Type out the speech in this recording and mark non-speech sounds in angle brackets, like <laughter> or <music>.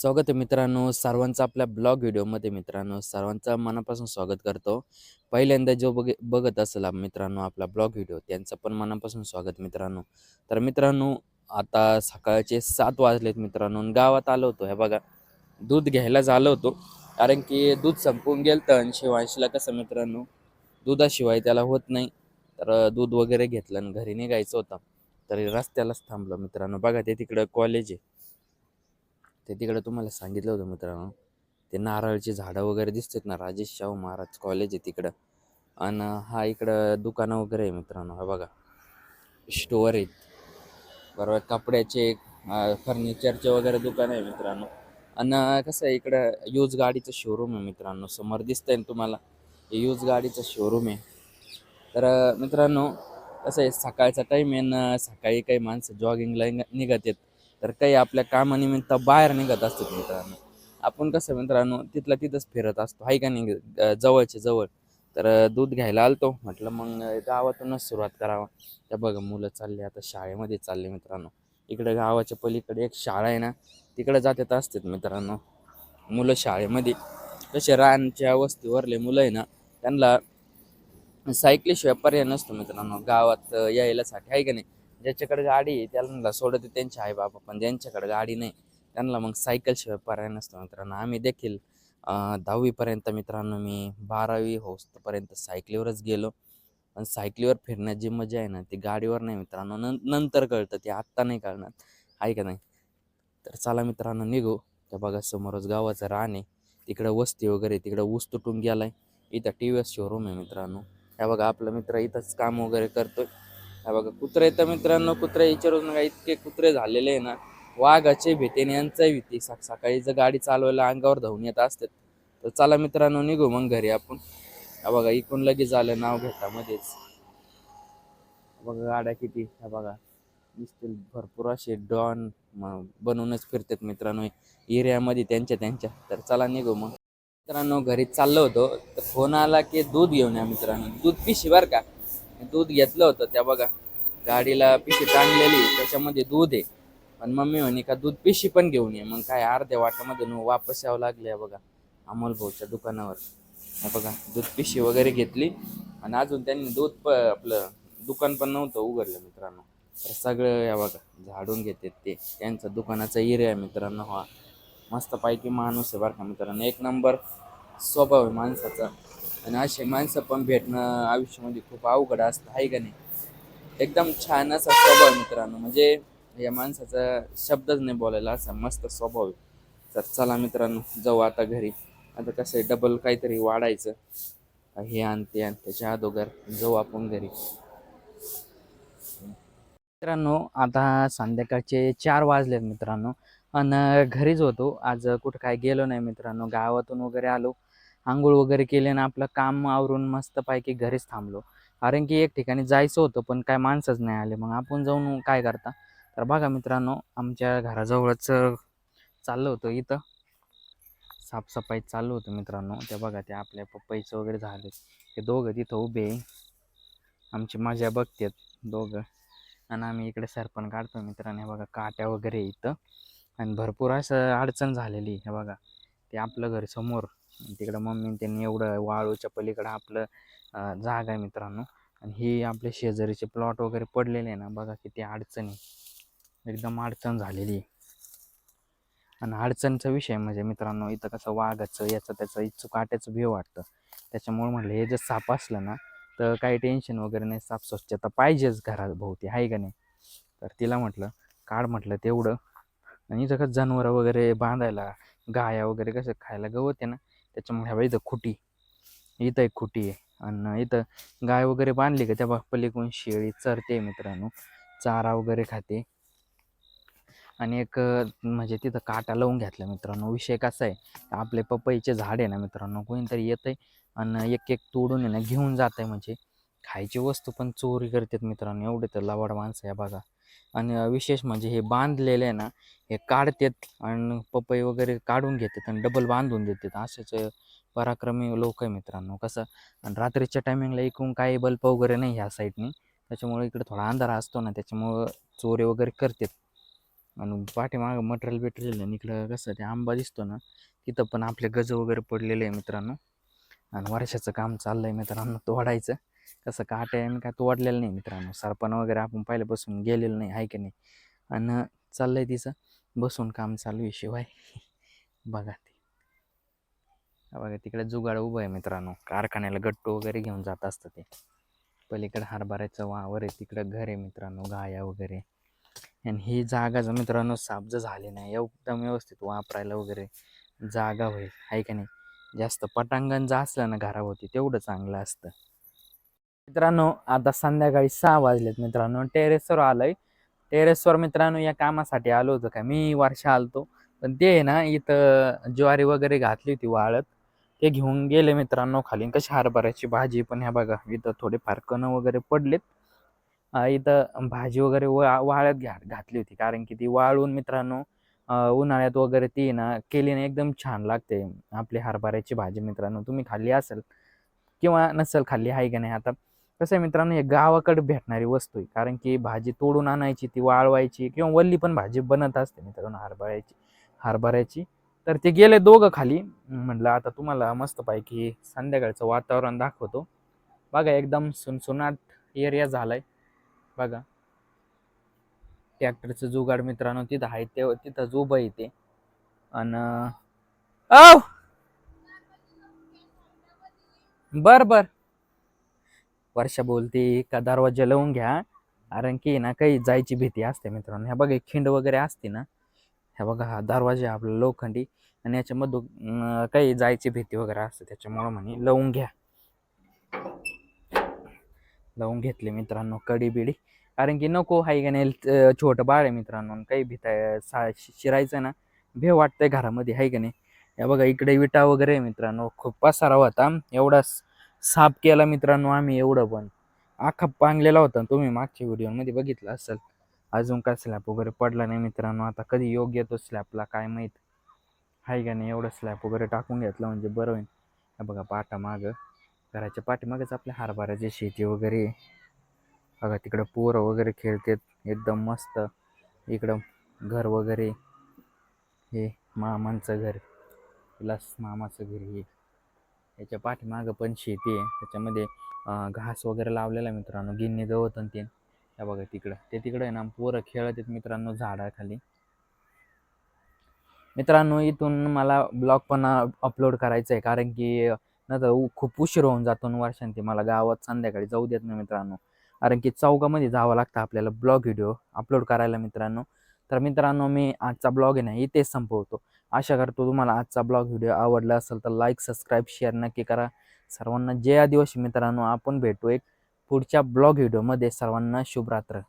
स्वागत आहे मित्रांनो. सर्वांचं आपल्या ब्लॉग व्हिडिओमध्ये मित्रांनो. सर्वांचं मनापासून स्वागत करतो. पहिल्यांदा जो बघ बघत असेल आप- मित्रांनो आपला ब्लॉग व्हिडिओ त्यांचं पण मनापासून स्वागत मित्रांनो. तर मित्रांनो आता सकाळचे सात वाजलेत मित्रांनो आणि गावात आलो होतो. हे बघा दूध घ्यायला झालो होतो. कारण की दूध संपून गेलं तर आणि शिवांशीला कसं मित्रांनो दुधाशिवाय त्याला होत नाही. तर दूध वगैरे घेतलं आणि घरी निघायचं होतं. तरी रस्त्यालाच थांबलो मित्रांनो. बघा ते तिकडं कॉलेज आहे. ते तिकडं तुम्हाला सांगितलं होतं मित्रांनो. ते नारळची झाडं वगैरे दिसतात ना राजेश शाहू महाराज कॉलेज आहे तिकडं. आणि हा इकडं दुकानं वगैरे आहे मित्रांनो हा बघा. स्टोअर आहेत. बरोबर कपड्याचे फर्निचरचे वगैरे दुकान आहे मित्रांनो. आणि कसं आहे इकडं यूज गाडीचं शोरूम आहे मित्रांनो. समोर दिसतंय ना तुम्हाला हे यूज गाडीचं शोरूम आहे. तर मित्रांनो कसं आहे सकाळचा टाईम आहे ना सकाळी काही माणसं जॉगिंगला निघत आहेत. तर काही आपल्या कामानिमित्त बाहेर निघत असतात मित्रांनो. आपण कसं मित्रांनो तिथलं तिथंच फिरत असतो. हाय का नाही? जवळच्या जवळ. तर दूध घ्यायला आलतो. म्हटलं मग गावातूनच सुरुवात करावं. त्या बघा मुलं चालले आता शाळेमध्ये चालले मित्रांनो. इकडे गावाच्या पलीकडे एक शाळा आहे ना तिकडे जातात असतात मित्रांनो. मुलं शाळेमध्ये. तसे रानच्या वस्तीवरले मुलं आहे ना त्यांना सायकलीशिवाय पर्याय नसतो मित्रांनो. गावात यायलासाठी. आहे का नाही? ज्याच्याकडे गाडी आहे त्याला सोडत त्यांचे आई बाबा पण ज्यांच्याकडे गाडी नाही त्यांना मग सायकलशिवाय पर्याय नसतो मित्रांनो. आम्ही देखील दहावीपर्यंत मित्रांनो मी बारावी होस्तपर्यंत सायकलीवरच गेलो. पण सायकलीवर फिरण्यात जी मजा आहे ना ती गाडीवर नाही मित्रांनो. नं नंतर कळतं ती आत्ता नाही कळणार. आहे का नाही? तर चला मित्रांनो निघू. त्या बघा समोरच गावाचं रान आहे. तिकडं वस्ती वगैरे तिकडं ऊस तुटून गेला आहे इथं टी व्ही एस शोरूम आहे मित्रांनो. ह्या बघा आपला मित्र इथंच काम वगैरे करतोय. ह्या बघा कुत्रे तर मित्रांनो कुत्रे विचारून नका इतके कुत्रे झालेले आहे ना वाघाचे भीतीने यांचाही भीती. सकाळी जर गाडी चालवायला अंगावर धावून येत असतात तर चला मित्रांनो निघू मग घरी आपण. हा बघा इकून लगेच आलं नाव घेता मध्येच बघा गाड्या किती ह्या बघा. दिसतील भरपूर असे डॉन बनवूनच फिरतात मित्रांनो एरियामध्ये त्यांच्या त्यांच्या. तर चला निघू मग. मित्रांनो घरी चाललो होतो तर फोन आला की दूध घेऊन या मित्रांनो. दूध पिशी बरं का? दूध घेतलं होतं त्या बघा. गाडीला पिशी टांगलेली त्याच्यामध्ये दूध आहे. पण मम्मी म्हणे का दूध पिशी पण घेऊन ये. मग काय अर्ध्या वाटामध्ये वापस यावं लागले बघा अमोल भाऊच्या दुकानावर. बघा दूध पिशी वगैरे घेतली. आणि अजून त्यांनी दूध प आपलं दुकान पण नव्हतं उघडलं मित्रांनो. तर सगळं या बघा झाडून घेतात ते. त्यांचा दुकानाचा एरिया मित्रांनो हा. मस्तपैकी माणूस आहे बरं का मित्रांनो. एक नंबर स्वभाव आहे माणसाचा. आणि असे माणसं पण भेटणं आयुष्यामध्ये खूप अवघड असतं आहे का नाही? एकदम छान असा स्वभाव मित्रांनो. म्हणजे या माणसाचा शब्दच नाही बोलायला असा मस्त स्वभाव आहे. तर चला मित्रांनो जाऊ आता घरी. आता कसं आहे डबल काहीतरी वाढायचं. हे आण ते आण त्याच्या अगोदर जाऊ आपण घरी. मित्रांनो आता संध्याकाळचे चार वाजलेत मित्रांनो. आणि घरीच होतो. आज कुठं काय गेलो नाही मित्रांनो. गावातून वगैरे आलो. आंघोळ वगैरे केले आणि आपलं काम आवरून मस्तपैकी घरीच थांबलो. कारण की एक ठिकाणी जायचं होतं पण काय माणसंच नाही आले. मग आपण जाऊन काय करता? तर बघा मित्रांनो आमच्या घराजवळच चाललं होतं इथं. साफसफाई चालू होतं मित्रांनो. त्या बघा ते आपल्या पप्पाईचं वगैरे झाले. ते दोघं तिथं उभे आहे. आमची मजा बघतात दोघं. आणि आम्ही इकडे सरपण काढतो मित्रांनो. हे बघा काट्या वगैरे इथं. आणि भरपूर असं अडचण झालेली हे बघा ते आपलं घर समोर. तिकडं मम्मी त्यांनी एवढं वाळूच्या पलीकडं आपलं जागा आहे मित्रांनो. आणि ही आपले शेजारीचे प्लॉट वगैरे पडलेले आहे ना बघा किती अडचण. आहे एकदम अडचण झालेली आहे. आणि अडचणचा विषय म्हणजे मित्रांनो इथं कसं वाघाचं याचं त्याचं इच्छू काट्याचं भीव वाटतं. त्याच्यामुळे म्हटलं हे जर साप असलं ना तर काही टेन्शन वगैरे नाही. साफ स्वच्छता पाहिजेच घराभोवती आहे का नाही? तर तिला म्हटलं काढ म्हटलं तेवढं. आणि इथं कसं जनावरं वगैरे बांधायला गाया वगैरे कसं खायला गवत आहे ना त्याच्यामुळे ह्या इथं खुटी इथं एक खुटी आहे. आणि इथं गाय वगैरे बांधली का त्या पलीकडून शेळी चरते मित्रांनो. चारा वगैरे खाते. आणि एक म्हणजे तिथं काटा लावून घेतला मित्रांनो. विषय कसा आहे? आपले पपईचे झाड आहे ना मित्रांनो कोणीतरी येतं आहे आणि एक एक तोडून आहे ना घेऊन जात आहे म्हणजे. खायची वस्तू पण चोरी करतात मित्रांनो. एवढे तर लवाड माणसं आहे बघा. आणि विशेष म्हणजे हे बांधलेले आहे ना हे काढतात आणि पपई वगैरे काढून घेतात आणि डबल बांधून देतात. असेच पराक्रमी लोक आहे मित्रांनो. कसं आणि रात्रीच्या टायमिंगला एकूण काही बल्ब वगैरे नाही ह्या साईडनी त्याच्यामुळे इकडे थोडा अंधार असतो ना त्याच्यामुळं चोरी वगैरे करतात. आणि पाठीमागं मटेरियल बिटेरियल आणि इकडं कसं ते आंबा दिसतो ना तिथं पण आपले गज वगैरे पडलेले आहे मित्रांनो. आणि वर्षाचं काम चाललं आहे मित्रांनो तोडायचं. कसं काटे आहे काय तोडलेलं नाही मित्रांनो. सरपण वगैरे आपण पहिल्यापासून गेलेलं नाही आहे की नाही? आणि चाललं आहे तिचं बसून काम चालू आहे शिवाय. <laughs> बघा ते. बघा तिकडे जुगाड उभं आहे मित्रांनो. कारखान्याला गट्टू वगैरे घेऊन जात असतं ते. पलीकडे हरभऱ्याचं वावर आहे तिकडं घर आहे मित्रांनो गाया वगैरे. आणि ही जागा जर मित्रांनो साबज झाली नाही एकदम व्यवस्थित वापरायला वगैरे जागा होईल आहे का नाही? जास्त पटांगण जर असलं ना घराभोवती तेवढं चांगलं असतं. मित्रांनो आता संध्याकाळी सहा वाजलेत मित्रांनो. टेरेसवर आलोय. टेरेसवर मित्रांनो या कामासाठी आलो होतो का? मी वर्षा आलतो. पण ते आहे ना इथं ज्वारी वगैरे घातली होती वाळत. ते घेऊन गेले मित्रांनो खाली. कशी हरभऱ्याची भाजी पण ह्या बघा इथं थोडेफार कणं वगैरे पडलेत. इथं भाजी वगैरे वा वाळत घा घातली होती. कारण की ती वाळून मित्रांनो उन्हाळ्यात वगैरे ती ना केली ना एकदम छान लागते. आपली हरभऱ्याची भाजी मित्रांनो तुम्ही खाल्ली असेल किंवा नसेल खाल्ली आहे का नाही आता? कसं आहे मित्रांनो हे गावाकडे भेटणारी वस्तू आहे. कारण की भाजी तोडून आणायची ती वाळवायची किंवा वल्ली पण भाजी बनत असते मित्रांनो हरभऱ्याची हरभऱ्याची. तर ते गेले दोघं खाली. म्हटलं आता तुम्हाला मस्तपैकी संध्याकाळचं वातावरण दाखवतो. बघा एकदम सुनसुनाट एरिया झालाय. बघा. ट्रॅक्टरचं जुगाड मित्रांनो तिथं आहे ते तिथंच उभं आहे ते. आणि बर बर. वर्षा बोलते का दरवाजा लावून घ्या. कारण की ना काही जायची भीती असते मित्रांनो. ह्या बघा खिंड वगैरे असते ना ह्या बघा हा दरवाजा आपला लोखंडी आणि याच्यामधून काही जायची भीती वगैरे असते. त्याच्यामुळं म्हणे लावून घ्या. लावून घेतले मित्रांनो कडी बिडी कारण की नको हाय का नाही छोटं बाळ आहे मित्रांनो काही भीता सा शिरायचं ना भे वाटतंय घरामध्ये हाय का नाही. या बघा इकडे विटा वगैरे मित्रांनो खूप पसारा होता. एवढाच साफ केला मित्रांनो आम्ही एवढं पण. आखा पांगलेला होता तुम्ही मागच्या व्हिडिओमध्ये बघितलं असेल. अजून काय स्लॅप वगैरे पडला नाही मित्रांनो. आता कधी योग्य येतो स्लॅपला काय माहीत? आहे का नाही? एवढं स्लॅप वगैरे टाकून घेतला म्हणजे बरं होईल. बघा पाटा मागं घराच्या पाठीमागच आपल्या हरभऱ्याची शेती वगैरे. बघा तिकडं पोरं वगैरे खेळतात. एकदम मस्त. इकडं घर वगैरे. हे मामांचं घर. प्लस मामाचं घर हे. याच्या पाठीमागं पण शेती आहे. त्याच्यामध्ये घास वगैरे लावलेला आहे मित्रांनो. गिन्नी गवत आणि ते. या बघा तिकडं. ते तिकडं आहे ना पोरं खेळत आहेत मित्रांनो झाडाखाली. मित्रांनो इथून मला ब्लॉग पण अपलोड करायचा आहे. कारण की नंतर खूप उशीर होऊन जातो वर्षांती मला गावात संध्याकाळी जाऊ देत नाही मित्रांनो. कारण की चौकामध्ये जावं लागतं आपल्याला ब्लॉग व्हिडिओ अपलोड करायला मित्रांनो. तर मित्रांनो मी आजचा ब्लॉग आहे ना इथेच संपवतो. आशा करतो तुम्हाला आजचा ब्लॉग व्हिडिओ आवडला असेल तर लाईक सबस्क्राईब शेअर नक्की करा. सर्वांना जय आदिवासी मित्रांनो आपण भेटू एक पुढच्या ब्लॉग व्हिडिओमध्ये. सर्वांना शुभरात्र.